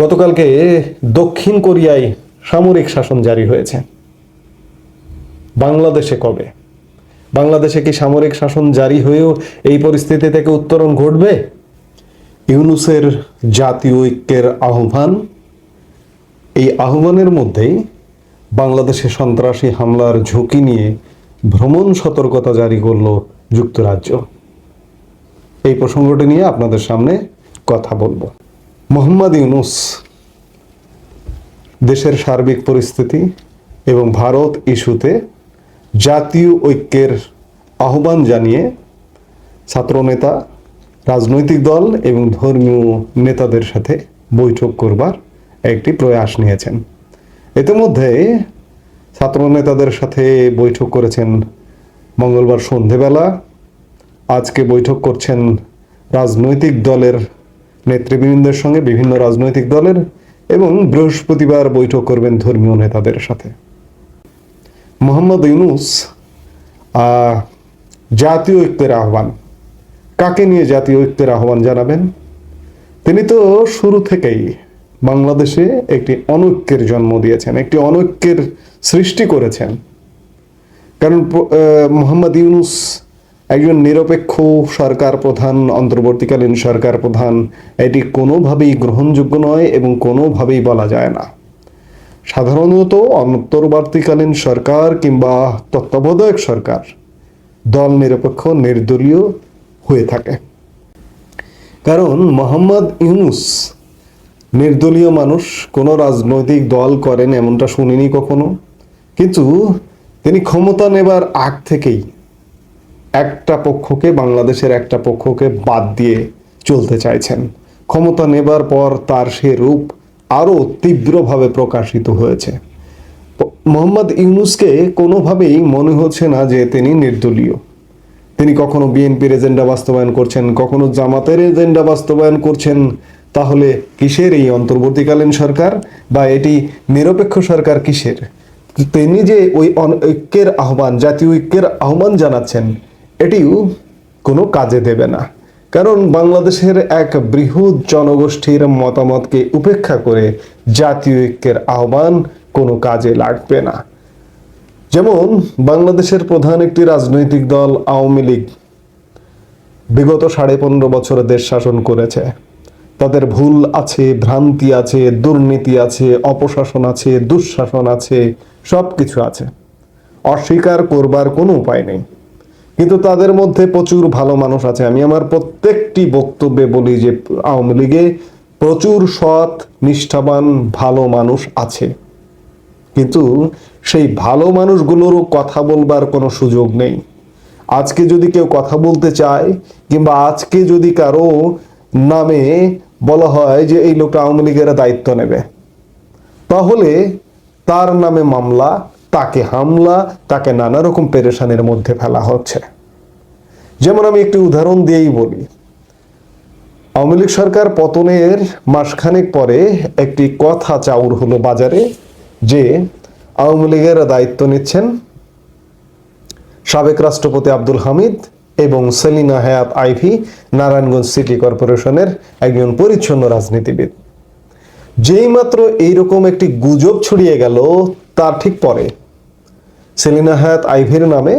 গতকালকে দক্ষিণ কোরিয়ায় সামরিক শাসন জারি হয়েছে। বাংলাদেশে কবে? বাংলাদেশে কি সামরিক শাসন জারি হয়েও এই পরিস্থিতি থেকে উত্তরণ ঘটবে? ইউনুসের জাতীয় ঐক্যের আহ্বান? এই আহ্বানের মধ্যেই বাংলাদেশে সন্ত্রাসী হামলার ঝুঁকি নিয়ে ভ্রমণ সতর্কতা জারি করল যুক্তরাজ্য। এই প্রসঙ্গটি নিয়ে আপনাদের সামনে কথা বলব। মোহাম্মদ ইউনুস দেশের সার্বিক পরিস্থিতি এবং ভারত ইস্যুতে জাতীয় ঐক্যের আহ্বান জানিয়ে ছাত্রনেতা, রাজনৈতিক দল এবং ধর্মীয় নেতাদের সাথে বৈঠক করবার একটি প্রয়াস নিয়েছেন। ইতিমধ্যে ছাত্র নেতাদের সাথে বৈঠক করেছেন মঙ্গলবার সন্ধেবেলা। আজকে বৈঠক করছেন রাজনৈতিক দলের নেতৃবৃন্দের সঙ্গে বিভিন্ন রাজনৈতিক দলের এবং বৃহস্পতিবার বৈঠক করবেন ধর্মীয় নেতাদের সাথে। মোহাম্মদ ইউনুস জাতীয় ঐক্যের আহ্বান। কাকে নিয়ে জাতীয় ঐক্যের আহ্বান জানাবেন? তিনি তো শুরু থেকেই বাংলাদেশে একটি অনৈক্যের জন্ম দিয়েছেন, একটি অনৈক্যের সৃষ্টি করেছেন। কারণ মোহাম্মদ ইউনুস একজন নিরপেক্ষ সরকার প্রধান, অন্তর্বর্তীকালীন সরকার প্রধান, এটি কোনোভাবেই গ্রহণযোগ্য নয় এবং কোনোভাবেই বলা যায় না। সাধারণত অন্তর্বর্তীকালীন সরকার কিংবা তত্ত্বাবধায়ক সরকার দল নিরপেক্ষ, নির্দলীয় হয়ে থাকে। কারণ মোহাম্মদ ইউনুস নির্দলীয় মানুষ, কোনো রাজনৈতিক দল করেন এমনটা শুনিনি কখনো। কিন্তু তিনি ক্ষমতা নেবার আগ থেকেই একটা পক্ষকে, বাংলাদেশের একটা পক্ষকে বাদ দিয়ে চলতে চাইছেন। ক্ষমতা নেবার পর তার সে রূপ আরও তীব্রভাবে প্রকাশিত হয়েছে। মোহাম্মদ ইউনুসকে কোনোভাবেই মনে হচ্ছে না যে তিনি নির্দলীয়। তিনি কখনো বিএনপির এজেন্ডা বাস্তবায়ন করছেন, কখনো জামাতের এজেন্ডা বাস্তবায়ন করছেন। তাহলে কিসের এই অন্তর্বর্তীকালীন সরকার বা এটি নিরপেক্ষ সরকার কিসের? তিনি যে ওই ঐক্যের আহ্বান, জাতীয় ঐক্যের আহ্বান জানাচ্ছেন এটিও কোনো কাজে দেবে না। কারণ বাংলাদেশের এক বৃহৎ জনগোষ্ঠীর মতামতকে উপেক্ষা করে জাতীয় ঐক্যের আহ্বান কোনো কাজে লাগবে না। যেমন বাংলাদেশের প্রধান একটি রাজনৈতিক দল আওয়ামী লীগ বিগত সাড়ে পনেরো বছর দেশ শাসন করেছে। তাদের ভুল আছে, ভ্রান্তি আছে, দুর্নীতি আছে, অপশাসন আছে, দুঃশাসন আছে সব কিছু আছে। অস্বীকার করবার কোনো উপায় নেই। কিন্তু তাদের মধ্যে প্রচুর ভালো মানুষ আছে। আমি আমার প্রত্যেকটি বক্তব্যে বলি যে, আওয়ামী লীগে প্রচুর সৎ, নিষ্ঠাবান, ভালো মানুষ আছে। কিন্তু সেই ভালো মানুষগুলোরও কথা বলবার কোনো সুযোগ নেই। আজকে যদি কেউ কথা বলতে চায়, কিংবা আজকে যদি কারও নামে বলা হয় যে, এই লোকটা আওয়ামী লীগের দায়িত্ব নেবে, তাহলে তার নামে মামলা তাকে হামলা, তাকে নানা রকম পেরেশানের মধ্যে ফেলা হচ্ছে। যেমন আমি একটি উদাহরণ দিয়েই বলি। আওয়ামী লীগ সরকার পতনের মাসখানেক পরে একটি কথা চাউর হলো বাজারে যে আওয়ামী লীগের দায়িত্ব নিচ্ছেন সাবেক রাষ্ট্রপতি আব্দুল হামিদ এবং সেলিনা হায়াত আইভি, নারায়ণগঞ্জ সিটি কর্পোরেশনের একজন পরিচ্ছন্ন রাজনীতিবিদ। যেই মাত্র এইরকম একটি গুজব ছড়িয়ে গেল তার ঠিক পরে সেলিনা হায়াত আইভির নামে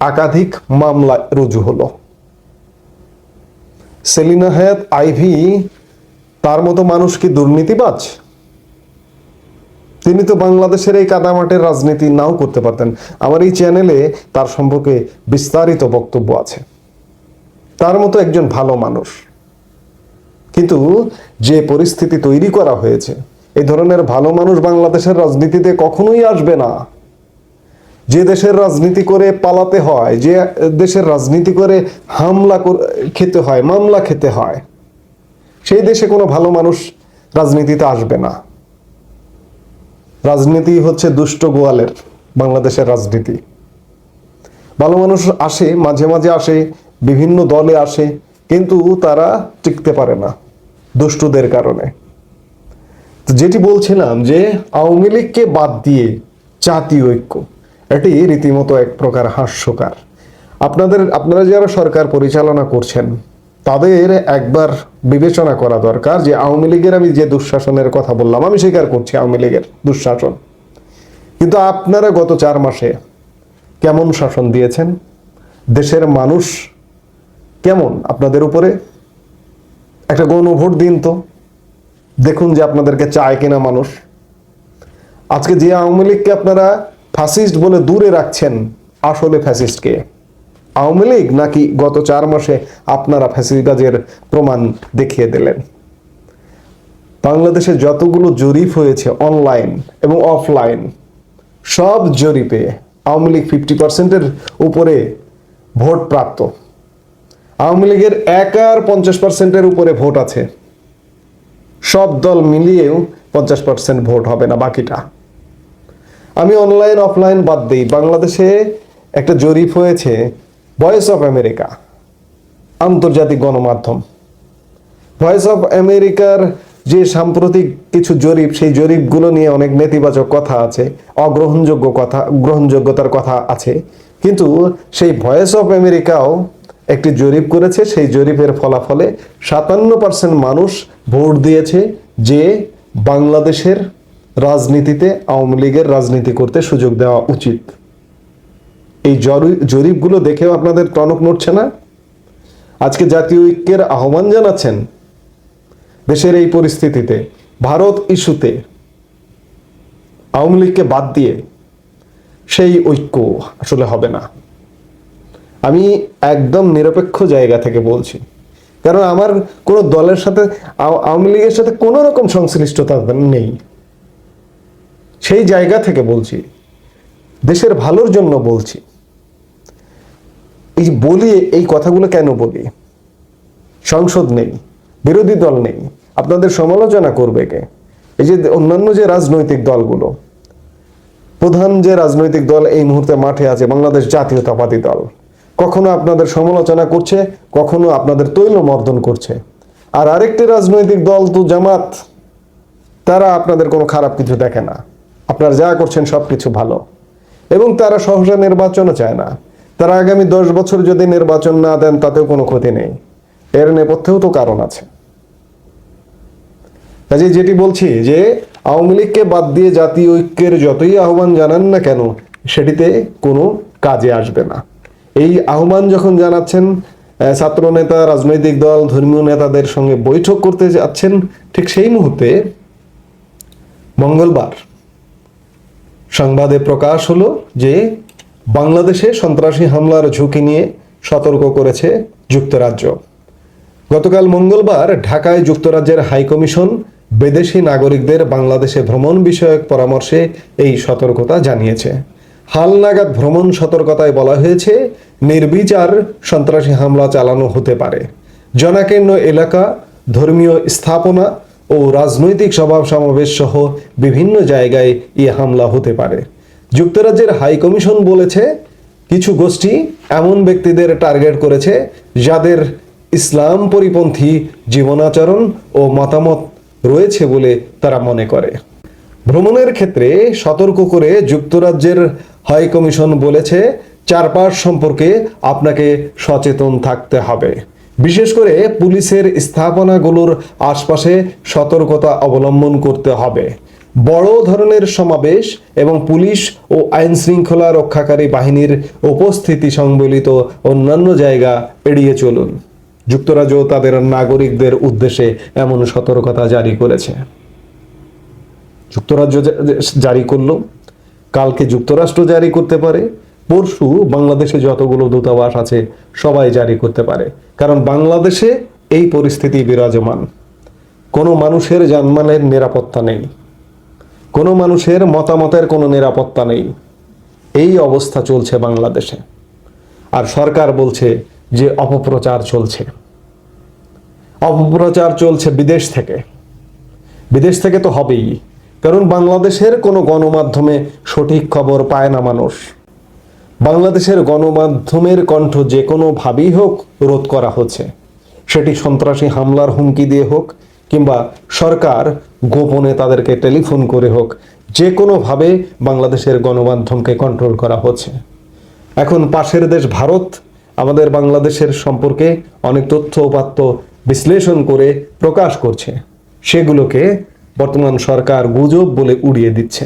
একাধিক মামলা রুজু হলো। সেলিনা হায়াত আইভি তার মতো মানুষ কি দুর্নীতিবাজ? তিনি তো বাংলাদেশের এই কাদামাটের রাজনীতি নাও করতে পারতেন। আমার এই চ্যানেলে তার সম্পর্কে বিস্তারিত বক্তব্য আছে। তার মতো একজন ভালো মানুষ। কিন্তু যে পরিস্থিতি তৈরি করা হয়েছে এই ধরনের ভালো মানুষ বাংলাদেশের রাজনীতিতে কখনোই আসবে না। যে দেশের রাজনীতি করে পালাতে হয়, যে দেশের রাজনীতি করে হামলা খেতে হয়, মামলা খেতে হয়, সেই দেশে কোনো ভালো মানুষ রাজনীতিতে আসবে না। রাজনীতি হচ্ছে দুষ্ট গোয়ালের, বাংলাদেশের রাজনীতি। ভালো মানুষ আসে, মাঝে মাঝে আসে, বিভিন্ন দলে আসে, কিন্তু তারা টিকতে পারে না দুষ্টদের কারণে। যেটি বলছিলাম যে আওয়ামী লীগকে বাদ দিয়ে জাতীয় ঐক্য এটি রীতিমতো এক প্রকার হাস্যকার। আপনাদের, আপনারা যারা সরকার পরিচালনা করছেন, তাদের একবার বিবেচনা করা দরকার যে আওয়ামী লীগের আমি যে দুঃশাসনের কথা বললাম, আমি স্বীকার করছি আওয়ামী লীগের দুঃশাসন। কিন্তু আপনারা গত চার মাসে কেমন শাসন দিয়েছেন? দেশের মানুষ কেমন? আপনাদের উপরে একটা গণভোট দিন তো। দেখুন যে আপনাদেরকে চায় কিনা মানুষ। আজকে যে আওয়ামী লীগকে আপনারা ফ্যাসিস্ট বলে দূরে রাখছেন আসলে ফ্যাসিস্টকে। আওয়ামী লীগ নাকি গত চার মাসে আপনারা ফ্যাসিবাজের প্রমাণ দেখিয়ে দিলেন। বাংলাদেশে যতগুলো জরিপ হয়েছে অনলাইন এবং অফলাইন, সব জরিপে আওয়ামী লীগ ফিফটি পার্সেন্টের উপরে ভোট প্রাপ্ত। আওয়ামী লীগের একার পঞ্চাশ পার্সেন্টের উপরে ভোট আছে। সব দল মিলিয়েও পঞ্চাশ পার্সেন্ট ভোট হবে না বাকিটা। আমি অনলাইন অফলাইন বাদ দিই। বাংলাদেশে একটা জরিপ হয়েছে ভয়েস অফ আমেরিকা আন্তর্জাতিক গণমাধ্যম। ভয়েস অফ আমেরিকার যে সাম্প্রতিক কিছু জরিপ, সেই জরিপগুলো নিয়ে অনেক নেতিবাচক কথা আছে, অগ্রহণযোগ্য কথা, গ্রহণযোগ্যতার কথা আছে। কিন্তু সেই ভয়েস অফ আমেরিকাও একটি জরিপ করেছে, সেই জরিপের ফলাফলে সাতান্ন পার্সেন্ট মানুষ ভোট দিয়েছে যে বাংলাদেশের রাজনীতিতে আওয়ামী লীগের রাজনীতি করতে সুযোগ দেওয়া উচিত। এই জরিপগুলো দেখেও আপনাদের টনক নড়ছে না? আজকে জাতীয় ঐক্যের আহ্বান জানাচ্ছেন দেশের এই পরিস্থিতিতে, ভারত ইস্যুতে। আওয়ামী লীগকে বাদ দিয়ে সেই ঐক্য আসলে হবে না। আমি একদম নিরপেক্ষ জায়গা থেকে বলছি কারণ আমার কোনো দলের সাথে, আও- আওয়ামী লীগের সাথে কোনো রকম সংশ্লিষ্টতা নেই। সেই জায়গা থেকে বলছি, দেশের ভালোর জন্য বলছি। এই বলি, এই কথাগুলো কেন বলি? সংসদ নেই, বিরোধী দল নেই, আপনাদের সমালোচনা করবে কে? এই যে অন্যান্য যে রাজনৈতিক দলগুলো, প্রধান যে রাজনৈতিক দল এই মুহূর্তে মাঠে আছে, বাংলাদেশ জাতীয়তাবাদী দল, কখনো আপনাদের সমালোচনা করছে, কখনো আপনাদের তৈল মর্দন করছে। আর আরেকটি রাজনৈতিক দল তো জামাত, তারা আপনাদের কোনো খারাপ কিছু দেখে না। আপনারা যা করছেন সব কিছু ভালো। এবং তারা সহসা নির্বাচনও চায় না। তারা আগামী দশ বছর যদি নির্বাচন না দেন, তাতেও কোনো ক্ষতি নেই। এর নেপথ্যেও তো কারণ আছে। কাজে যেটি বলছি যে, আওয়ামী লীগকে বাদ দিয়ে জাতীয় ঐক্যের যতই আহ্বান জানান না কেন, সেটিতে কোনো কাজে আসবে না। এই আহ্বান যখন জানাচ্ছেন ছাত্র নেতা রাজনৈতিক দল, ধর্মীয় নেতাদের সঙ্গে বৈঠক করতে যাচ্ছেন, ঠিক সেই মুহূর্তে মঙ্গলবার সংবাদে প্রকাশ হলো যে বাংলাদেশে সন্ত্রাসী হামলার ঝুঁকি নিয়ে সতর্ক করেছে যুক্তরাজ্য। গতকাল মঙ্গলবার ঢাকায় যুক্তরাজ্যের হাইকমিশন বিদেশি নাগরিকদের বাংলাদেশে ভ্রমণ বিষয়ক পরামর্শে এই সতর্কতা জানিয়েছে। হালনাগাদ ভ্রমণ সতর্কতায় বলা হয়েছে, নির্বিচার সন্ত্রাসী হামলা চালানো হতে পারে। জনাকীর্ণ এলাকা, ধর্মীয় স্থাপনা ও রাজনৈতিক সভা সমাবেশ সহ বিভিন্ন জায়গায় এ হামলা হতে পারে। যুক্তরাজ্যের হাইকমিশন বলেছে, কিছু গোষ্ঠী এমন ব্যক্তিদের টার্গেট করেছে যাদের ইসলাম পরিপন্থী জীবনাচরণ ও মতামত রয়েছে বলে তারা মনে করে। ভ্রমণের ক্ষেত্রে সতর্ক করে যুক্তরাজ্যের হাই কমিশন বলেছে, চারপাশ সম্পর্কে আপনাকে সচেতন থাকতে হবে। বিশেষ করে পুলিশের স্থাপনাগুলোর আশপাশে সতর্কতা অবলম্বন করতে হবে। বড় ধরনের সমাবেশ এবং পুলিশ ও আইন শৃঙ্খলা রক্ষাকারী বাহিনীর উপস্থিতি সংবলিত অন্যান্য জায়গা এড়িয়ে চলুন। যুক্তরাজ্য তাদের নাগরিকদের উদ্দেশ্যে এমন সতর্কতা জারি করেছে। যুক্তরাজ্য জারি করল। কালকে যুক্তরাষ্ট্র জারি করতে পারে। পরশু বাংলাদেশে যতগুলো দূতাবাস আছে, সবাই জারি করতে পারে। কারণ বাংলাদেশে এই পরিস্থিতি বিরাজমান। কোনো মানুষের জানমালের নিরাপত্তা নেই। কোনো মানুষের মতামতের কোনো নিরাপত্তা নেই। এই অবস্থা চলছে বাংলাদেশে। আর সরকার বলছে যে অপপ্রচার চলছে। অপপ্রচার চলছে বিদেশ থেকে। বিদেশ থেকে তো হবেই। কারণ বাংলাদেশের কোনো গণমাধ্যমে সঠিক খবর পায় না মানুষ। বাংলাদেশের গণমাধ্যমের কণ্ঠ যে কোনোভাবেই হোক রোধ করা হচ্ছে। সেটি সন্ত্রাসী হামলার হুমকি দিয়ে হোক কিংবা সরকার গোপনে তাদেরকে টেলিফোন করে হোক, যে কোনোভাবে বাংলাদেশের গণমাধ্যমকে কন্ট্রোল করা হচ্ছে। এখন পাশের দেশ ভারত, আমাদের বাংলাদেশের সম্পর্কে অনেক তথ্য উপাত্ত বিশ্লেষণ করে প্রকাশ করছে। সেগুলোকে বর্তমান সরকার গুজব বলে উড়িয়ে দিচ্ছে।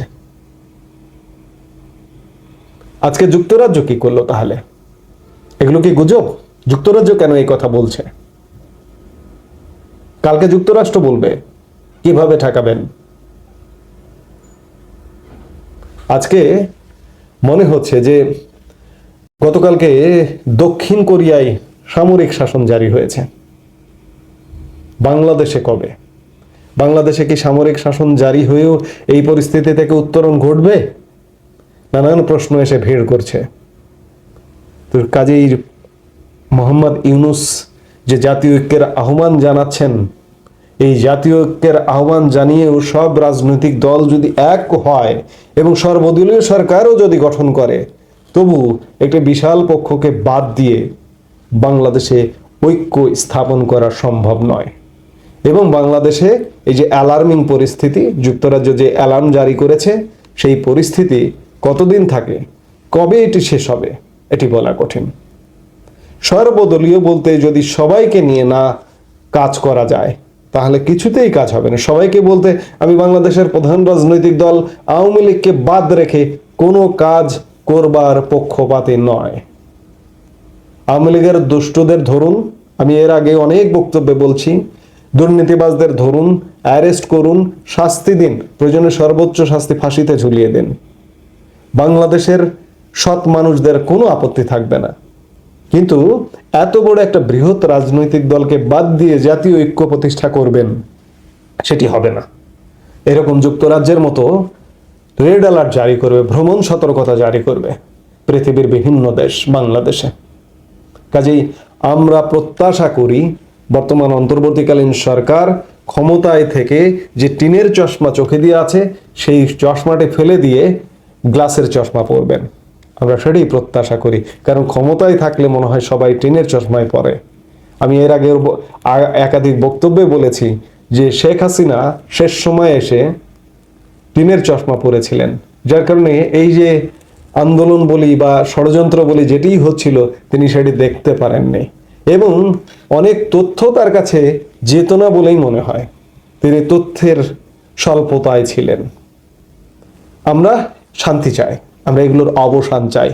আজকে যুক্তরাজ্য কি করল তাহলে? এগুলো কি গুজব? যুক্তরাজ্য কেন এই কথা বলছে? কালকে যুক্তরাষ্ট্র বলবে, কীভাবে ঠেকাবেন? আজকে মনে হচ্ছে যে গতকালকে দক্ষিণ কোরিয়ায় সামরিক শাসন জারি হয়েছে। বাংলাদেশে কবে? বাংলাদেশে কি সামরিক শাসন জারি হয়েও এই পরিস্থিতি থেকে উত্তরণ ঘটবে? নানান প্রশ্ন এসে ভিড় করছে। তো কাজেই মোহাম্মদ ইউনুস যে জাতীয় ঐক্যের আহ্বান জানাচ্ছেন, এই জাতীয় ঐক্যের আহ্বান জানিয়েও সব রাজনৈতিক দল যদি এক হয় এবং সর্বদলীয় সরকারও যদি গঠন করে, তবু একটি বিশাল পক্ষকে বাদ দিয়ে বাংলাদেশে ঐক্য স্থাপন করা সম্ভব নয়। এবং বাংলাদেশে এই যে অ্যালার্মিং পরিস্থিতি, যুক্তরাজ্য যে অ্যালার্ম জারি করেছে, সেই পরিস্থিতি কতদিন থাকে? কবে এটি শেষ হবে? এটি বলা কঠিন। সর্বদলীয় বলতে যদি সবাইকে নিয়ে না কাজ করা যায়, তাহলে কিছুতেই কাজ হবে না। সবাইকে বলতে আমি বাংলাদেশের প্রধান রাজনৈতিক দল, আওয়ামী লীগকে বাদ রেখে কোনো কাজ করবার পক্ষপাতে নয়। আওয়ামী লীগের দুষ্টদের ধরুন, আমি এর আগে অনেক বক্তব্যে বলছি, দুর্নীতিবাজদের ধরুন, অ্যারেস্ট করুন, শাস্তি দিন, প্রয়োজনে সর্বোচ্চ শাস্তি ফাঁসিতে ঝুলিয়ে দিন। বাংলাদেশের সৎ মানুষদের কোনো আপত্তি থাকবে না। কিন্তু এত বড় একটা বৃহৎ রাজনৈতিক দলকে বাদ দিয়ে জাতীয় ঐক্য প্রতিষ্ঠা করবেন, সেটি হবে না। এরকম যুক্তরাজ্যের মতো রেড অ্যালার্ট জারি করবে, ভ্রমণ সতর্কতা জারি করবে পৃথিবীর বিভিন্ন দেশ বাংলাদেশে। কাজেই আমরা প্রত্যাশা করি, বর্তমান অন্তর্বর্তীকালীন সরকার ক্ষমতায় থেকে যে টিনের চশমা চোখে দিয়ে আছে, সেই চশমাটি ফেলে দিয়ে গ্লাসের চশমা পরবেন। আমরা সেটাই প্রত্যাশা করি। কারণ ক্ষমতায় থাকলে মনে হয় সবাই টিনের চশমায় পড়ে আমি এর আগে একাধিক বক্তব্যে বলেছি যে শেখ হাসিনা শেষ সময় এসে টিনের চশমা পরেছিলেন। যার কারণে এই যে আন্দোলন বলি বা ষড়যন্ত্র বলি যেটিই হচ্ছিল, তিনি সেটি দেখতে পারেননি। এবং অনেক তথ্য তার কাছে যেত না বলেই মনে হয়। তিনি তথ্যের স্বল্পতায় ছিলেন। আমরা শান্তি চাই। আমরা এগুলোর অবসান চাই।